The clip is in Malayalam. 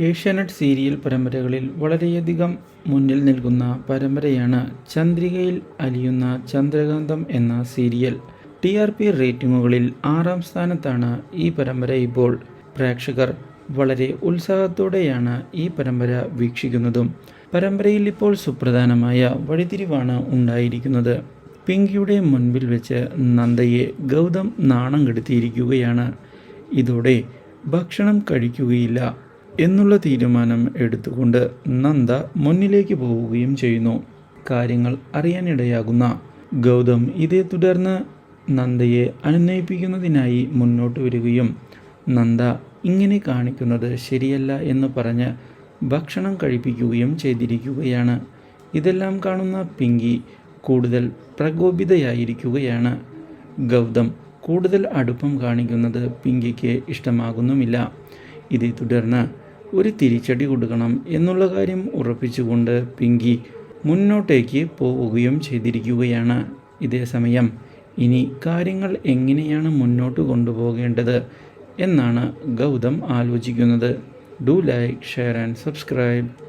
ഏഷ്യാനെറ്റ് സീരിയൽ പരമ്പരകളിൽ വളരെയധികം മുന്നിൽ നിൽക്കുന്ന പരമ്പരയാണ് ചന്ദ്രികയിൽ അലിയുന്ന ചന്ദ്രകാന്തം എന്ന സീരിയൽ. ടി ആർ പി റേറ്റിംഗുകളിൽ ആറാം സ്ഥാനത്താണ് ഈ പരമ്പര ഇപ്പോൾ. പ്രേക്ഷകർ വളരെ ഉത്സാഹത്തോടെയാണ് ഈ പരമ്പര വീക്ഷിക്കുന്നതും. പരമ്പരയിൽ ഇപ്പോൾ സുപ്രധാനമായ വഴിതിരിവാണ് ഉണ്ടായിരിക്കുന്നത്. പിങ്കിയുടെ മുൻപിൽ വെച്ച് നന്ദയെ ഗൗതം നാണം കെടുത്തിയിരിക്കുകയാണ്. ഇതോടെ ഭക്ഷണം കഴിക്കുകയില്ല. എന്നുള്ള തീരുമാനം എടുത്തുകൊണ്ട് നന്ദ മുന്നിലേക്ക് പോവുകയും ചെയ്യുന്നു. കാര്യങ്ങൾ അറിയാനിടയാകുന്ന ഗൗതം ഇതേ തുടർന്ന് നന്ദയെ അനുനയിപ്പിക്കുന്നതിനായി മുന്നോട്ട് വരികയും നന്ദ ഇങ്ങനെ കാണിക്കുന്നത് ശരിയല്ല എന്ന് പറഞ്ഞ് ഭക്ഷണം കഴിപ്പിക്കുകയും ചെയ്തിരിക്കുകയാണ്. ഇതെല്ലാം കാണുന്ന പിങ്കി കൂടുതൽ പ്രകോപിതയായിരിക്കുകയാണ്. ഗൗതം കൂടുതൽ അടുപ്പം കാണിക്കുന്നത് പിങ്കിക്ക് ഇഷ്ടമാകുന്നുമില്ല. ഇതേ തുടർന്ന് ഒരു തിരിച്ചടി കൊടുക്കണം എന്നുള്ള കാര്യം ഉറപ്പിച്ചുകൊണ്ട് പിങ്കി മുന്നോട്ടേക്ക് പോവുകയും ചെയ്തിരിക്കുകയാണ് ഇതേ സമയം. ഇനി കാര്യങ്ങൾ എങ്ങനെയാണ് മുന്നോട്ട് കൊണ്ടുപോകേണ്ടത് എന്നാണ് ഗൗതം ആലോചിക്കുന്നത്. Do like share and subscribe.